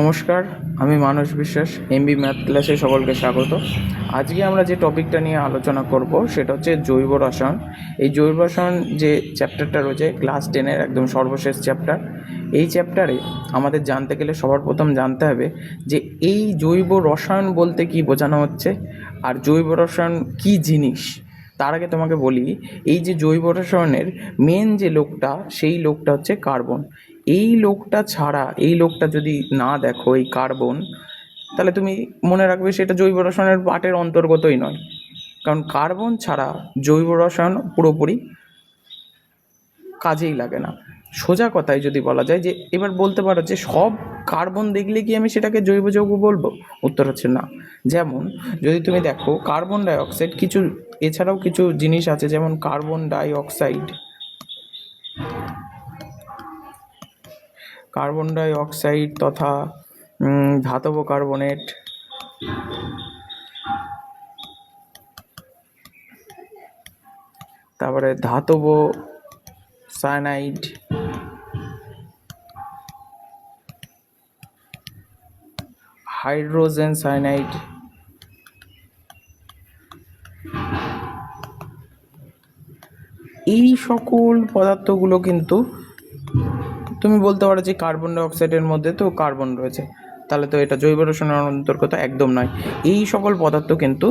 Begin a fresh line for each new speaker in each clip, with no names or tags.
নমস্কার, আমি মানস বিশ্বাস এমবি ম্যাথ ক্লাসে সকলকে স্বাগত। আজকে আমরা যে টপিকটা নিয়ে আলোচনা করব, সেটা হচ্ছে জৈব রসায়ন। এই জৈব রসায়ন যে চ্যাপ্টারটা রয়েছে ক্লাস টেনের একদম সর্বশেষ চ্যাপ্টার এই চ্যাপ্টারে আমাদের জানতে গেলে সবার প্রথম জানতে হবে যে এই জৈব রসায়ন বলতে কি বোঝানো হচ্ছে, আর জৈব রসায়ন কি জিনিস? তার আগে তোমাকে বলি, এই যে জৈব রসায়নের মেন যে লোকটা, সেই লোকটা হচ্ছে কার্বন এই লোকটা ছাড়া, এই লোকটা যদি না দেখো, এই কার্বন, তাহলে তুমি মনে রাখবে সেটা জৈব রসায়নের পাটের অন্তর্গতই নয়। কারণ কার্বন ছাড়া জৈব রসায়ন পুরোপুরি কাজেই লাগে না। সোজা কথায় যদি বলা যায় যে, এবার বলতে পারো যে সব কার্বন দেখলে কি আমি সেটাকে জৈব যৌগ বলব? উত্তর হচ্ছে না। যেমন, যদি তুমি দেখো কার্বন ডাই অক্সাইড কিছু, এছাড়াও কিছু জিনিস আছে যেমন carbon dioxide carbon dioxide তথা ধাতব কার্বনেট। তারপরে ধাতব সায়ানাইড। Hydrogen cyanide. এই সকল পদার্থগুলো কিন্তু তুমি বলতে পারো যে কার্বন ডাইঅক্সাইডের মধ্যে তো কার্বন রয়েছে। তাহলে তো এটা জৈব রসনের অন্তর্গত একদম নয়। এই সকল পদার্থ কিন্তু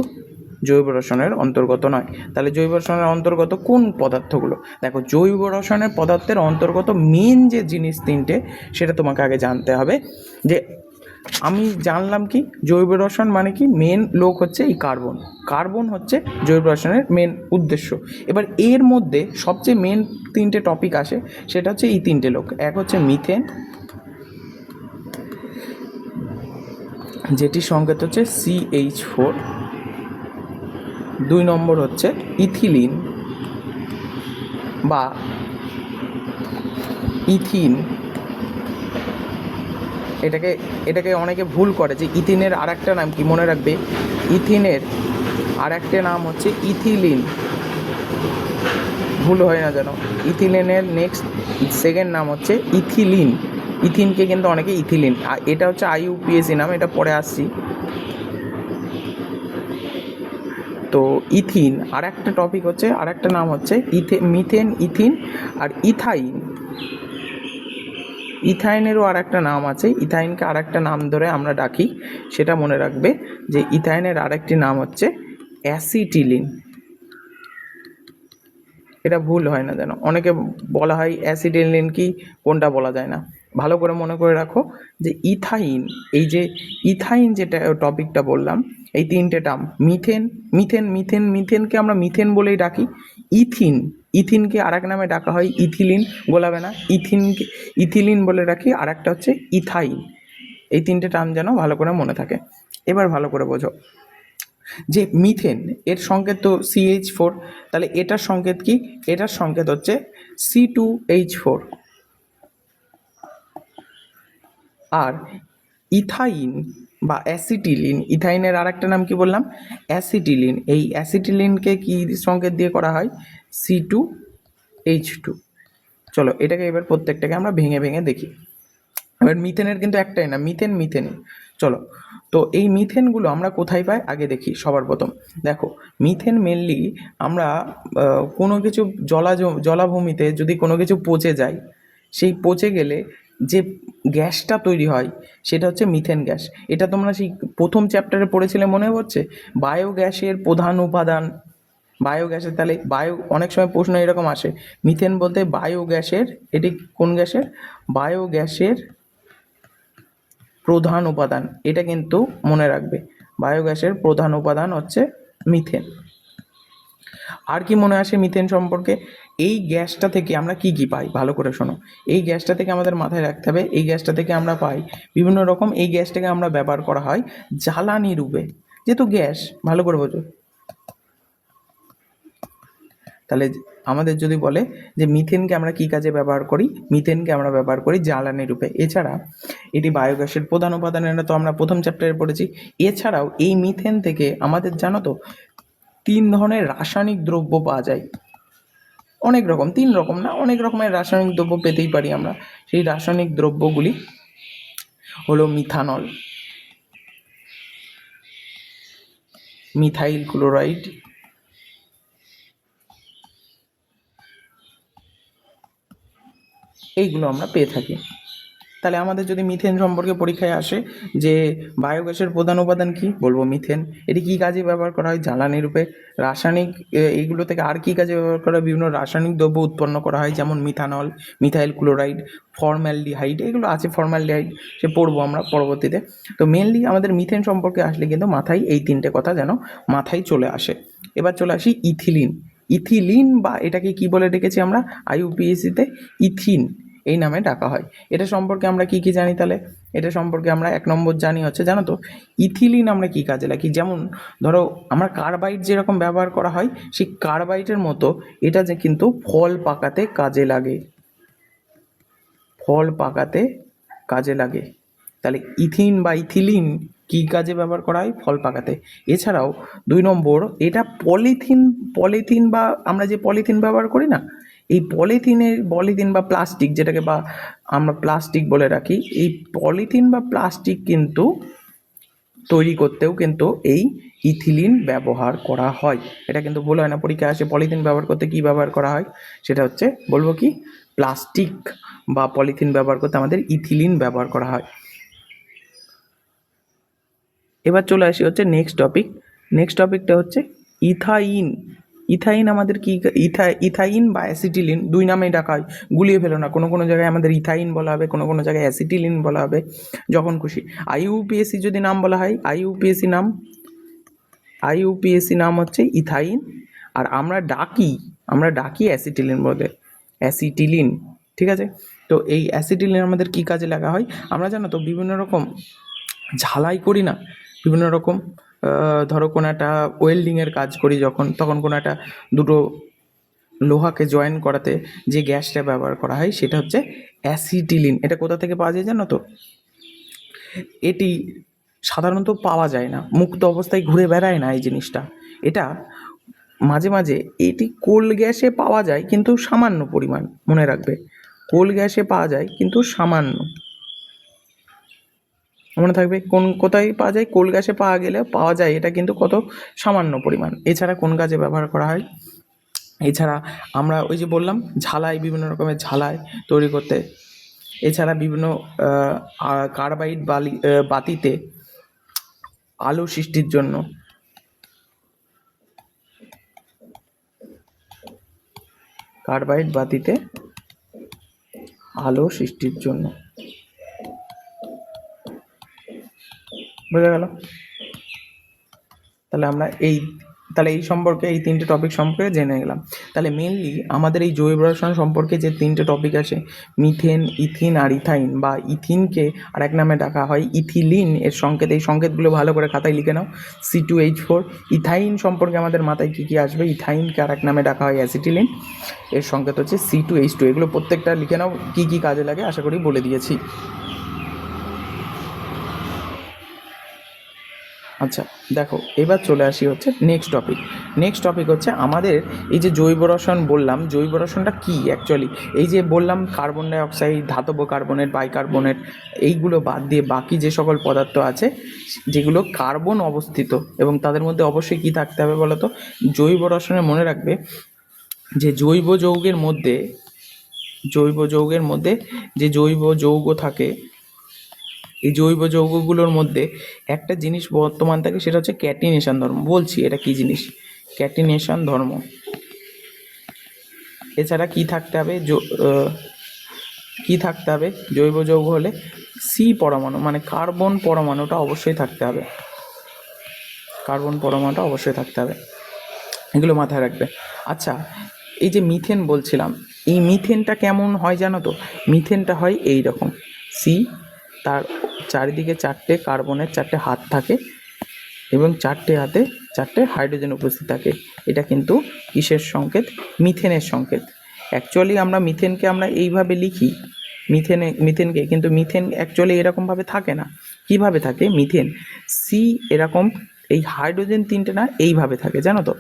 জৈব রসনের অন্তর্গত নয়। তাহলে জৈব রসনের অন্তর্গত কোন পদার্থগুলো? দেখো, জৈব রসায়নের পদার্থের অন্তর্গত মেন যে জিনিস তিনটে, সেটা তোমাকে আগে জানতে হবে যে আমি জানলাম কি জৈব রসায়ন মানে কি? মেন লোক হচ্ছে এই কার্বন কার্বন হচ্ছে জৈব রসায়নের মেন উদ্দেশ্য। এবার এর মধ্যে সবচেয়ে মেন তিনটে টপিক আসে, সেটা হচ্ছে এই তিনটে লোক। এক হচ্ছে মিথেন যেটির সংকেত হচ্ছে সিএইচ ফোর দুই নম্বর হচ্ছে ইথিলিন বা ইথিন। এটাকে এটাকে অনেকে ভুল করে যে ইথিনের আর একটা নাম কি? মনে রাখবে? ইথিনের আর একটা নাম হচ্ছে ইথিলিন। ভুল হয় না যেন। ইথিলিনের নেক্সট সেকেন্ড নাম হচ্ছে ইথিলিন। ইথিনকে কিন্তু অনেকে ইথিলিন আর এটা হচ্ছে আইইউপিএসি নাম, এটা পরে আসছি। তো ইথিন আর একটা টপিক হচ্ছে আর একটা নাম হচ্ছে ইথে, মিথেন ইথিন আর ইথাইন। ইথাইনেরও আর একটা নাম আছে। ইথাইনকে আর একটা নাম ধরে আমরা ডাকি। সেটা মনে রাখবে যে ইথাইনের আরেকটি নাম হচ্ছে অ্যাসিটিলিন। এটা ভুল হয় না যেন। অনেকে বলা হয় অ্যাসিটিলিন কি, কোনটা বলা যায় না। ভালো করে মনে করে রাখো যে ইথাইন, এই যে ইথাইন যেটা টপিকটা বললাম, এই তিনটে টার্ম, মিথেন মিথেন মিথেন, মিথেনকে আমরা মিথেন বলেই ডাকি। ইথিন ইথিনকে আর এক নামে ডাকা হয় ইথিলিন, গোলাবে না? ইথিনকে, ইথিলিন বলে রাখি আর একটা হচ্ছে ইথাইন। এই তিনটে টার্ম যেন ভালো করে মনে থাকে। এবার ভালো করে বোঝো। যে মিথেন, এর সংকেত তো সিএইচ ফোর তাহলে এটার সংকেত কি? এটার সংকেত হচ্ছে সি টু এইচ ফোর আর ইথাইন বা অ্যাসিটিলিন, ইথাইনের আর একটা নাম কি বললাম? অ্যাসিটিলিন। এই অ্যাসিটিলিনকে কি সংকেত দিয়ে করা হয়? সি টু এইচ টু চলো, এটাকে এবার প্রত্যেকটাকে আমরা ভেঙে ভেঙে দেখি। এবার মিথেনের কিন্তু একটাই না, মিথেন মিথেন। চলো, তো এই মিথেনগুলো আমরা কোথায় পাই? আগে দেখি, সবার প্রথম। দেখো, মিথেন মেনলি আমরা কোনো কিছু জলাজ জলাভূমিতে যদি কোনো কিছু পচে যায়, সেই পচে গেলে যে গ্যাসটা তৈরি হয়, সেটা হচ্ছে মিথেন গ্যাস। এটা তোমরা সেই প্রথম চ্যাপ্টারে পড়েছিলে মনে হচ্ছে বায়োগ্যাসের প্রধান উপাদান। বায়োগ্যাসের তাহলে বায়ো, অনেক সময় প্রশ্ন এরকম আসে। মিথেন বলতে বায়োগ্যাসের এটি কোন গ্যাসের? বায়োগ্যাসের প্রধান উপাদান, এটা কিন্তু মনে রাখবে। বায়োগ্যাসের প্রধান উপাদান হচ্ছে মিথেন। আর কি মনে আসে মিথেন সম্পর্কে? এই গ্যাসটা থেকে আমরা কি কি পাই? ভালো করে শোনো। এই গ্যাসটা থেকে আমাদের মাথায় রাখতে হবে, এই গ্যাসটা থেকে আমরা পাই বিভিন্ন রকম, এই গ্যাসটাকে আমরা ব্যবহার করা হয় জ্বালানি রূপে। যেহেতু গ্যাস, ভালো করে বোঝো। তাহলে আমাদের যদি বলে যে মিথেনকে আমরা কি কাজে ব্যবহার করি? মিথেনকে আমরা ব্যবহার করি জ্বালানি রূপে। এছাড়া এটি বায়োগ্যাসের প্রধান উপাদান এটা তো আমরা প্রথম চ্যাপ্টারে পড়েছি। এছাড়াও এই মিথেন থেকে আমাদের জানো তো তিন ধরনের রাসায়নিক দ্রব্য পাওয়া যায়। অনেক রকম, তিন রকম না, অনেক রকমের রাসায়নিক দ্রব্য পেতেই পারি আমরা। সেই রাসায়নিক দ্রব্যগুলি হলো মিথানল, মিথাইল ক্লোরাইড এইগুলো আমরা পেয়ে থাকি। তাহলে আমাদের যদি মিথেন সম্পর্কে পরীক্ষায় আসে যে বায়োগ্যাসের প্রধান উপাদান কি, বলব মিথেন এটি কী কাজে ব্যবহার করা হয়? জ্বালানি রূপে। রাসায়নিক এইগুলো থেকে আর কী কাজে ব্যবহার করা হয়? বিভিন্ন রাসায়নিক দ্রব্য উৎপন্ন করা হয়, যেমন মিথানল মিথাইল ক্লোরাইড ফর্ম্যালডিহাইড এগুলো আছে ফর্ম্যালডিহাইড সে পড়ব আমরা পরবর্তীতে। তো মেনলি আমাদের মিথেন সম্পর্কে আসলে কিন্তু মাথায় এই তিনটে কথা যেন মাথায় চলে আসে। এবার চলে আসি ইথিলিন ইথিলিন বা এটাকে কি বলে ডেকেছি আমরা? আইইউপিএসিতে ইথিন, এই নামে ডাকা হয়। এটা সম্পর্কে আমরা কি কি জানি তাহলে? এটা সম্পর্কে আমরা এক নম্বর জানি হচ্ছে, জানো তো, ইথিলিন আমরা কি কাজে লাগি? যেমন ধরো, আমরা কার্বাইড যেরকম ব্যবহার করা হয়, সেই কার্বাইটের মতো এটা যে কিন্তু ফল পাকাতে কাজে লাগে। ফল পাকাতে কাজে লাগে। তাহলে ইথিন বা ইথিলিন কী কাজে ব্যবহার করা হয়? ফল পাকাতে। এছাড়াও দুই নম্বর, এটা পলিথিন পলিথিন বা আমরা যে পলিথিন ব্যবহার করি না, এই পলিথিনের, পলিথিন বা প্লাস্টিক যেটাকে বা আমরা প্লাস্টিক বলে রাখি, এই পলিথিন বা প্লাস্টিক কিন্তু তৈরি করতেও কিন্তু এই ইথিলিন ব্যবহার করা হয়। এটা কিন্তু ভুল হয় না, পরীক্ষায় আসে পলিথিন ব্যবহার করতে কি ব্যবহার করা হয়? সেটা হচ্ছে বলব কি, প্লাস্টিক বা পলিথিন ব্যবহার করতে আমাদের ইথিলিন ব্যবহার করা হয়। এবার চলে আসি হচ্ছে নেক্সট টপিক নেক্সট টপিকটা হচ্ছে ইথাইন ইথাইন আমাদের কি ইথা ইথাইন বা অ্যাসিটিলিন দুই নামেই ডাকা হয়। গুলিয়ে ফেলো না, কোনো কোনো জায়গায় আমাদের ইথাইন বলা হবে, কোনো কোনো জায়গায় অ্যাসিটিলিন বলা হবে, যখন খুশি। আইইউপিএসসি যদি নাম বলা হয় আইইউপিএসসি নাম আইইউপিএসসি নাম হচ্ছে ইথাইন আর আমরা ডাকি আমরা ডাকি অ্যাসিটিলিন বলে অ্যাসিটিলিন ঠিক আছে? তো এই অ্যাসিটিলিন আমাদের কী কাজে লাগা হয়? আমরা জানো তো বিভিন্ন রকম ঝালাই করি না বিভিন্ন রকম ধরো কোনো একটা ওয়েল্ডিংয়ের কাজ করি যখন, তখন কোনো একটা দুটো লোহাকে জয়েন করাতে যে গ্যাসটা ব্যবহার করা হয় সেটা হচ্ছে অ্যাসিটিলিন এটা কোথা থেকে পাওয়া যায় জানো তো? এটি সাধারণত পাওয়া যায় না, মুক্ত অবস্থায় ঘুরে বেড়ায় না এই জিনিসটা। এটা মাঝে মাঝে এটি কোল গ্যাসে পাওয়া যায় কিন্তু সামান্য পরিমাণ, মনে রাখবে। কোল গ্যাসে পাওয়া যায় কিন্তু সামান্য। মনে থাকবে কোন কোথায় পাওয়া যায় কোল গাছে পাওয়া গেলে পাওয়া যায়, এটা কিন্তু কত সামান্য পরিমাণ। এছাড়া কোন গাছে ব্যবহার করা হয়? এছাড়া আমরা ওই যে বললাম, ঝালাই, বিভিন্ন রকমের ঝালাই তৈরি করতে। এছাড়া বিভিন্ন কার্বাইড বালি বাতিতে আলো সৃষ্টির জন্য কার্বাইড বাতিতে আলো সৃষ্টির জন্য। বোঝা গেল? তাহলে আমরা এই, তাহলে এই সম্পর্কে এই তিনটে টপিক সম্পর্কে জেনে গেলাম। তাহলে মেনলি আমাদের এই জৈব রসায়ন সম্পর্কে যে তিনটে টপিক আছে মিথেন ইথিন আর ইথাইন বা ইথিনকে আর এক নামে ডাকা হয় ইথিলিন এর সংকেত, এই সংকেতগুলো ভালো করে খাতায় লিখে নাও C two H four ethyne সম্পর্কে আমাদের মাথায় কী কী আসবে? ইথাইনকে আর এক নামে ডাকা হয় অ্যাসিটিলিন এর সংকেত হচ্ছে সি টু এইচ টু এগুলো প্রত্যেকটা লিখে নাও, কী কী কাজে লাগে, আশা করি বলে দিয়েছি। আচ্ছা দেখো, এবার চলে আসি হচ্ছে নেক্সট টপিক নেক্সট টপিক হচ্ছে আমাদের এই যে জৈব রসায়ন বললাম, জৈব রসায়নটা কী অ্যাকচুয়ালি এই যে বললাম কার্বন ডাই অক্সাইড ধাতব কার্বনেট বাইকার্বনেট এইগুলো বাদ দিয়ে বাকি যে সকল পদার্থ আছে, যেগুলো কার্বন অবস্থিত এবং তাদের মধ্যে অবশ্যই কী থাকতে হবে বলো তো জৈব রসায়নে মনে রাখবে যে জৈব যৌগের মধ্যে, জৈব যৌগের মধ্যে যে জৈব যৌগ থাকে এই জৈব যৌগগুলোর মধ্যে একটা জিনিস বর্তমান থাকে, সেটা হচ্ছে ক্যাটিনেশন ধর্ম। বলছি এটা কি জিনিস? ক্যাটিনেশন ধর্ম। এছাড়া কি থাকতে হবে? কি থাকতে হবে? জৈব যৌগ হলে সি পরমাণু মানে কার্বন পরমাণুটা অবশ্যই থাকতে হবে। কার্বন পরমাণুটা অবশ্যই থাকতে হবে। এগুলো মাথায় রাখবে। আচ্ছা এই যে মিথেন বলছিলাম, এই মিথেনটা কেমন হয় জানো তো? মিথেনটা হয় এই রকম সি তার চারিদিকে চারটে কার্বনের চারটে হাত থাকে এবং চারটে হাতে চারটে হাইড্রোজেন উপস্থিত থাকে। এটা কিন্তু কিসের সংকেত? মিথেনের সংকেত। অ্যাকচুয়ালি আমরা মিথেনকে আমরা এইভাবে লিখি, মিথেনে, মিথেনকে, কিন্তু মিথেন অ্যাকচুয়ালি এরকমভাবে থাকে না। কীভাবে থাকে? মিথেন। সি এরকম, এই হাইড্রোজেন তিনটে না, এইভাবে থাকে, জানো তো?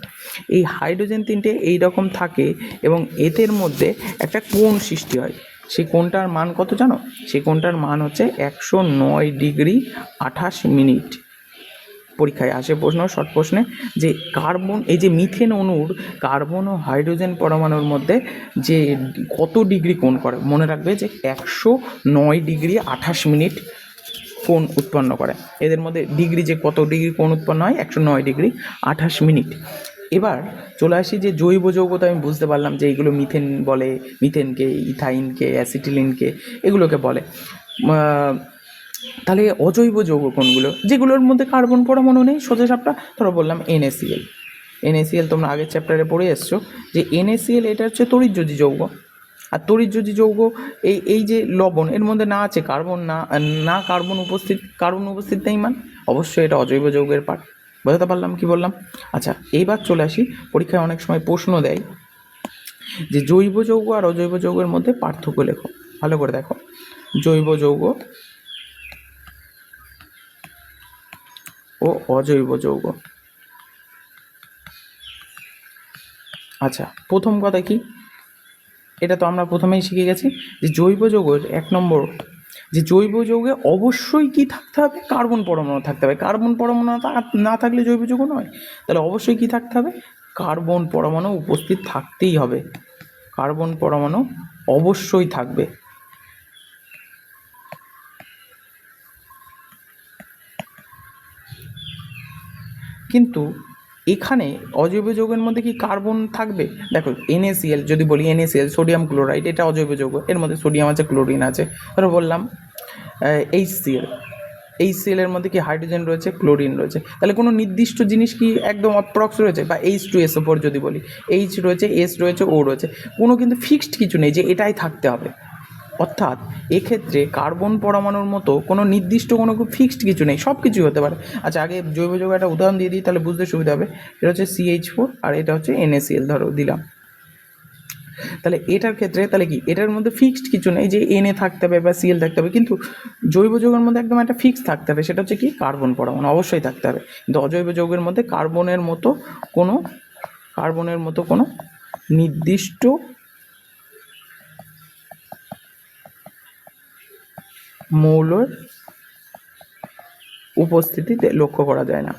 এই হাইড্রোজেন তিনটে এই রকম থাকে এবং এদের মধ্যে একটা কোণ সৃষ্টি হয়। সেই কোণটার মান কত জানো? সেই কোণটার মান হচ্ছে একশো নয় ডিগ্রি আঠাশ মিনিট। পরীক্ষায় আসে প্রশ্ন, শর্ট প্রশ্নে, যে কার্বন, এই যে মিথেন অণুর কার্বন ও হাইড্রোজেন পরমাণুর মধ্যে যে কত ডিগ্রি কোণ করে? মনে রাখবে যে একশো নয় ডিগ্রি আঠাশ মিনিট কোণ উৎপন্ন করে। এদের মধ্যে ডিগ্রি যে কত ডিগ্রি কোণ উৎপন্ন হয়? একশো নয় ডিগ্রি আঠাশ মিনিট। এবার চলে আসি যে জৈব যৌগ তো আমি বুঝতে পারলাম যে এইগুলো মিথেন বলে, মিথেনকে, ইথাইনকে, অ্যাসিটিলিনকে এগুলোকে বলে। তাহলে অজৈব যৌগ কোনগুলো? যেগুলোর মধ্যে কার্বন পরমাণু নেই, সোজা সাপটা ধরো বললাম এনএসিএল এনএসিএল তোমরা আগের চ্যাপ্টারে পড়ে এসছো যে এনএসিএল এটা হচ্ছে তড়িৎযোজী যৌগ। আর তড়িৎযোজী যৌগ, এই এই যে লবণ, এর মধ্যে না আছে কার্বন, না না কার্বন উপস্থিত কার্বন উপস্থিত নেই মান? অবশ্যই এটা অজৈব যৌগের পার্ট বোঝাতে পারলাম? কি বললাম? আচ্ছা এইবার চলে আসি। পরীক্ষায় অনেক সময় প্রশ্ন দেয় যে, জৈব যৌগ আর অজৈব যৌগের মধ্যে পার্থক্য লেখো। ভালো করে দেখো। জৈব যৌগ ও অজৈব যৌগ। আচ্ছা প্রথম কথা কি? এটা তো আমরা প্রথমেই শিখে গেছি যে, জৈব যৌগের এক নম্বর যে জৈব যৌগে অবশ্যই কি থাকতে হবে? কার্বন পরমাণু থাকতে হবে। কার্বন পরমাণু না থাকলে জৈব যৌগ নয়। তাহলে অবশ্যই কি থাকতে হবে? কার্বন পরমাণু উপস্থিত থাকতেই হবে। কার্বন পরমাণু অবশ্যই থাকবে। কিন্তু এখানে অজৈব যৌগের মধ্যে কি কার্বন থাকবে? দেখো এনএসিএল যদি বলি এনএসিএল সোডিয়াম ক্লোরাইড এটা অজৈব যৌগ। এর মধ্যে সোডিয়াম আছে ক্লোরিন আছে। ধরো বললাম এইচ সিএল এইচ সিএলের মধ্যে কি হাইড্রোজেন রয়েছে ক্লোরিন রয়েছে। তাহলে কোনো নির্দিষ্ট জিনিস কি একদম অপ্রক্স রয়েছে? বা এইচ টু এস ওপর যদি বলি এইচ রয়েছে এস রয়েছে ও রয়েছে। কোনো কিন্তু ফিক্সড কিছু নেই যে এটাই থাকতে হবে। অর্থাৎ এক্ষেত্রে কার্বন পরমাণুর মতো কোনো নির্দিষ্ট কোনো ফিক্সড কিছু নেই সব কিছুই হতে পারে। আচ্ছা আগে জৈব যৌগ একটা উদাহরণ দিয়ে দিই, তাহলে বুঝতে সুবিধা হবে। এটা হচ্ছে সিএইচ ফোর আর এটা হচ্ছে এনএসিএল ধরো দিলাম। তাহলে এটার ক্ষেত্রে, তাহলে কি? এটার মধ্যে ফিক্সড কিছু নেই যে এনএ থাকতে হবে বা সিএল থাকতে হবে, কিন্তু জৈব যৌগের মধ্যে একদম একটা ফিক্স থাকতে হবে, সেটা হচ্ছে কি? কার্বন পরমাণু, অবশ্যই থাকতে হবে। কিন্তু অজৈব যৌগের মধ্যে কার্বনের মতো কোনো, কার্বনের মতো কোনো নির্দিষ্ট মৌলের উপস্থিতিতে লক্ষ্য করা যায় না।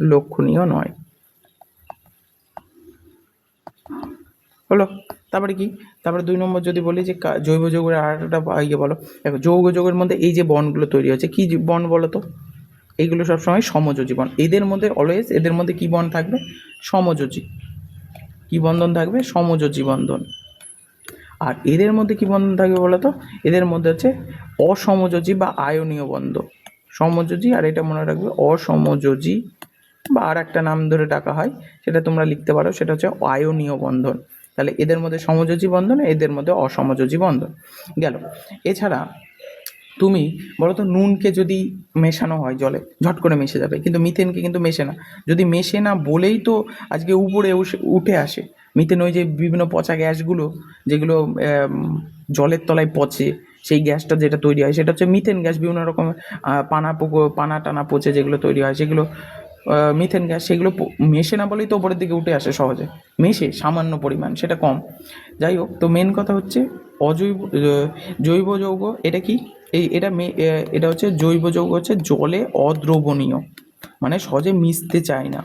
লক্ষণীয় নয়। হলো তারপরে কি? তারপরে দুই নম্বর যদি বলি যে জৈব যৌগের আর একটা ইয়ে বলো। দেখো, যৌগ যৌগের মধ্যে এই যে বনগুলো তৈরি হচ্ছে, কি যে বন্ড বলো তো? এইগুলো সবসময় সমযোজী বন্ড এদের মধ্যে অলওয়েজ এদের মধ্যে কি বন থাকবে? সমযোজী। কি বন্ধন থাকবে? সমযোজী বন্ধন। আর এদের মধ্যে কি বন্ধন থাকবে বলো তো এদের মধ্যে হচ্ছে অসমযোজী বা আয়নীয় বন্ধ সমযোজী, আর এটা মনে রাখবে অসমযোজী বা আর একটা নাম ধরে ডাকা হয়, সেটা তোমরা লিখতে পারো, সেটা হচ্ছে আয়নীয় বন্ধন। তাহলে এদের মধ্যে সমযোজী বন্ধন, এদের মধ্যে অসমযোজী বন্ধন। গেল। এছাড়া তুমি বলো তো নুনকে যদি মেশানো হয় জলে, ঝট করে মিশে যাবে, কিন্তু মিথেনকে কিন্তু মেশে না। যদি মেশে না বলেই তো আজকে উপরে উঠে আসে মিথেন ওই যে বিভিন্ন পচা গ্যাসগুলো যেগুলো জলের তলায় পচে সেই গ্যাসটা যেটা তৈরি হয় সেটা হচ্ছে মিথেন গ্যাস বিভিন্ন রকম আহ, পানা পুকো পানা টানা পচে যেগুলো তৈরি হয় সেগুলো মিথেন গ্যাস সেগুলো মেশে না বলেই তো উপরের দিকে উঠে আসে সহজে। মেশে সামান্য পরিমাণ সেটা কম। যাই হোক তো মেন কথা হচ্ছে অজৈব জৈব যৌগ এটা কি? এই এটা এটা হচ্ছে জৈব যৌগ হচ্ছে জলে অদ্রবণীয় মানে সহজে মিশতে চায় না।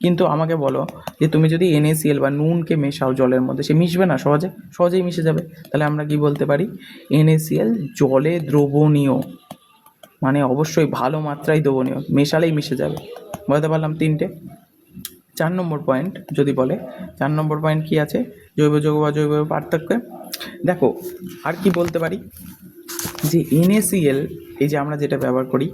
কিন্তু আমাকে বলো যে তুমি যদি এনএসিএল বা নুনকে মেশাও জলের মধ্যে, সে মিশবে না সহজে? সহজেই মিশে যাবে। তাহলে আমরা কি বলতে পারি? এনএসিএল জলে দ্রবণীয় মানে অবশ্যই ভালো মাত্রায় দ্রবণীয়, মেশালেই মিশে যাবে। বলতে পারলাম তিনটে? চার নম্বর পয়েন্ট যদি বলে, চার নম্বর পয়েন্ট কি আছে? জৈব যৌগ বা জৈব পার্থক্য? দেখো, আর কি বলতে পারি? যে এনএসিএল এই যে আমরা যেটা ব্যবহার করি,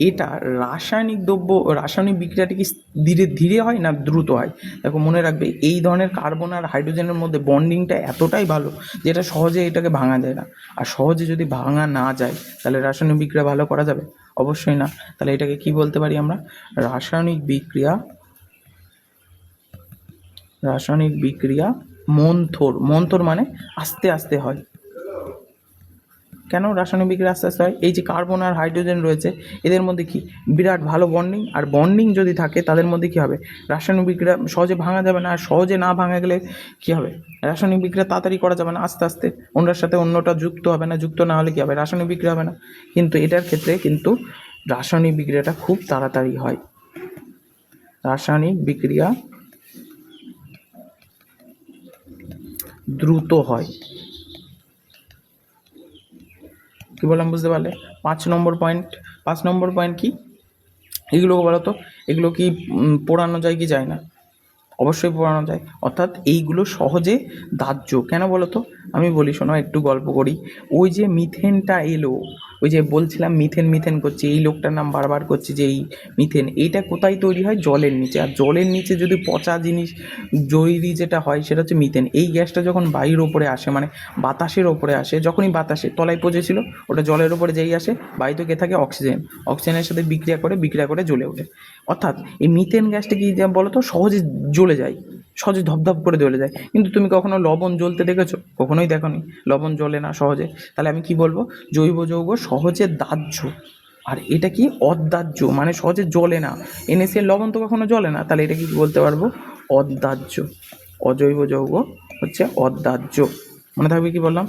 এটা রাসায়নিক দ্রব্য, রাসায়নিক বিক্রিয়াটা কি ধীরে ধীরে হয় না দ্রুত হয়? দেখো, মনে রাখবে, এই ধরনের কার্বন আর হাইড্রোজেনের মধ্যে বন্ডিংটা এতটাই ভালো যেটা সহজে এটাকে ভাঙা যায় না। আর সহজে যদি ভাঙা না যায়, তাহলে রাসায়নিক বিক্রিয়া ভালো করা যাবে? অবশ্যই না। তাহলে এটাকে কি বলতে পারি আমরা? রাসায়নিক বিক্রিয়া রাসায়নিক বিক্রিয়া মন্থর। মন্থর মানে আস্তে আস্তে হয়। কেন রাসায়নিক বিক্রিয়া আস্তে আস্তে হয়? এই যে কার্বন আর হাইড্রোজেন রয়েছে, এদের মধ্যে কি বিরাট ভালো বন্ডিং আর বন্ডিং যদি থাকে, তাদের মধ্যে কি হবে? রাসায়নিক বিক্রিয়া সহজে ভাঙা যাবে না, আর সহজে না ভাঙা গেলে কি হবে? রাসায়নিক বিক্রিয়া তাড়াতাড়ি করা যাবে না আস্তে আস্তে। অন্যের সাথে অন্যটা যুক্ত হবে না, যুক্ত না হলে কি হবে? রাসায়নিক বিক্রিয়া হবে না। কিন্তু এটার ক্ষেত্রে কিন্তু রাসায়নিক বিক্রিয়াটা খুব তাড়াতাড়ি হয়। রাসায়নিক বিক্রিয়া দ্রুত হয়। কি বললাম বুঝতে পারলে? পাঁচ নম্বর পয়েন্ট পাঁচ নম্বর পয়েন্ট কি? এগুলো বলো তো, এগুলো কি পড়ানো পোড়ানো যায় কি যায় না? অবশ্যই পোড়ানো যায়। অর্থাৎ এইগুলো সহজে দাহ্য কেন বলো তো আমি বলি, শোনো, একটু গল্প করি। ওই যে মিথেনটা এলো, ওই যে বলছিলাম মিথেন মিথেন করছে, এই লোকটার নাম বারবার করছে যে এই মিথেন, এইটা কোথায় তৈরি হয়? জলের নিচে। আর জলের নিচে যদি পচা জিনিস জৈরি যেটা হয়, সেটা হচ্ছে মিথেন। এই গ্যাসটা যখন বায়ুর ওপরে আসে মানে বাতাসের ওপরে আসে, যখনই বাতাসে তলায় পচেছিল, ওটা জলের ওপরে যেই আসে বায়ুতে কে থাকে অক্সিজেন। অক্সিজেনের সাথে বিক্রিয়া করে বিক্রিয়া করে জ্বলে ওঠে। অর্থাৎ এই মিথেন গ্যাসটা কি বলো তো সহজে জ্বলে যায়, সহজে ধপধপ করে জ্বলে যায়। কিন্তু তুমি কখনো লবণ জ্বলতে দেখেছ? কখনোই দেখোনি। লবণ জ্বলে না সহজে। তাহলে আমি কি বলব? জৈব যৌগ সহজে দাহ্য। আর এটা কি অদাহ্য? মানে সহজে জ্বলে না। এনএসিএল লবণ তো কখনো জ্বলে না। তাহলে এটা কি বলতে পারব? অদাহ্য। অজৈব যৌগ হচ্ছে অদাহ্য। মনে থাকবে কি বললাম?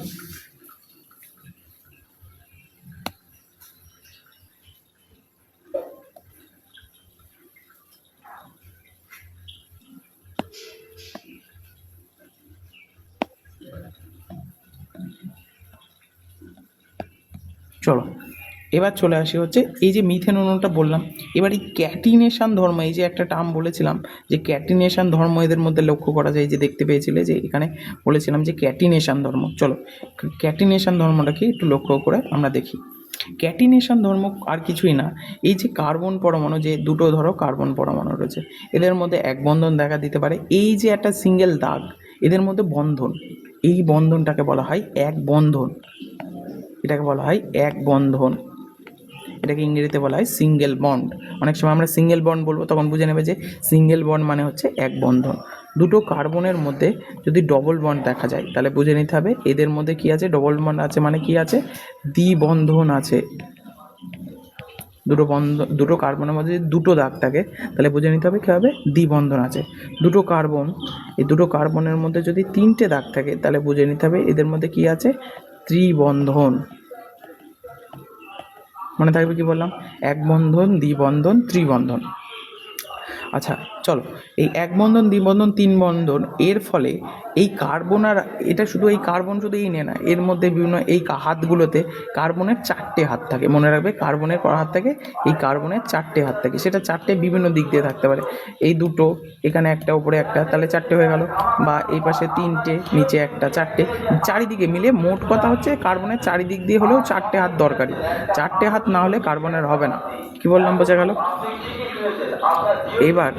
চলো। এবার চলে আসি হচ্ছে এই যে মিথেন অণুটা বললাম। এবার এই ক্যাটিনেশান ধর্ম, এই যে একটা টার্ম বলেছিলাম, যে ক্যাটিনেশান ধর্ম এদের মধ্যে লক্ষ্য করা যায় যে দেখতে পেয়েছিলে যে এখানে বলেছিলাম যে ক্যাটিনেশান ধর্ম। চলো, ক্যাটিনেশান ধর্মটা কি একটু লক্ষ্য করে আমরা দেখি। ক্যাটিনেশন ধর্ম আর কিছুই না, এই যে কার্বন পরমাণু, যে দুটো ধরো কার্বন পরমাণু রয়েছে, এদের মধ্যে এক বন্ধন দেখা দিতে পারে। এই যে একটা সিঙ্গেল দাগ, এদের মধ্যে বন্ধন, এই বন্ধনটাকে বলা হয় এক বন্ধন। এটাকে বলা হয় এক বন্ধন। এটাকে ইংরেজিতে বলা হয় সিঙ্গেল বন্ড অনেক সময় আমরা সিঙ্গেল বন্ড বলব, তখন বুঝে নেবে যে সিঙ্গেল বন্ড মানে হচ্ছে এক বন্ধন। দুটো কার্বনের মধ্যে যদি ডবল বন্ড দেখা যায়, তাহলে বুঝে নিতে হবে এদের মধ্যে কি আছে ডবল বন্ড আছে মানে কি আছে? দ্বিবন্ধন আছে। দুটো বন্ধ, দুটো কার্বনের মধ্যে যদি দুটো দাগ থাকে, তাহলে বুঝে নিতে হবে কী হবে? দ্বিবন্ধন আছে। দুটো কার্বন, এই দুটো কার্বনের মধ্যে যদি তিনটে দাগ থাকে, তাহলে বুঝে নিতে হবে এদের মধ্যে কি আছে? ত্রিবন্ধন। মনে থাকবে কি বললাম? এক বন্ধন দ্বিবন্ধন ত্রিবন্ধন। আচ্ছা চলো, এই এক বন্ধন দ্বিবন্ধন তিন বন্ধন, এর ফলে এই কার্বন আর এটা শুধু এই কার্বন শুধু এই নেয় না, এর মধ্যে বিভিন্ন এই হাতগুলোতে কার্বনের চারটে হাত থাকে, মনে রাখবে কার্বনের করা হাত থাকে, এই কার্বনের চারটে হাত থাকে, সেটা চারটে বিভিন্ন দিক দিয়ে থাকতে পারে, এই দুটো, এখানে একটা উপরে একটা, তাহলে চারটে হয়ে গেল, বা এই পাশে তিনটে, নিচে একটা, চারটে, চারিদিকে মিলে মোট কথা হচ্ছে কার্বনের চারিদিক দিয়ে হলেও চারটে হাত দরকারি, চারটে হাত না হলে কার্বনের হবে না, কি বললাম, বোঝা গেল? এবার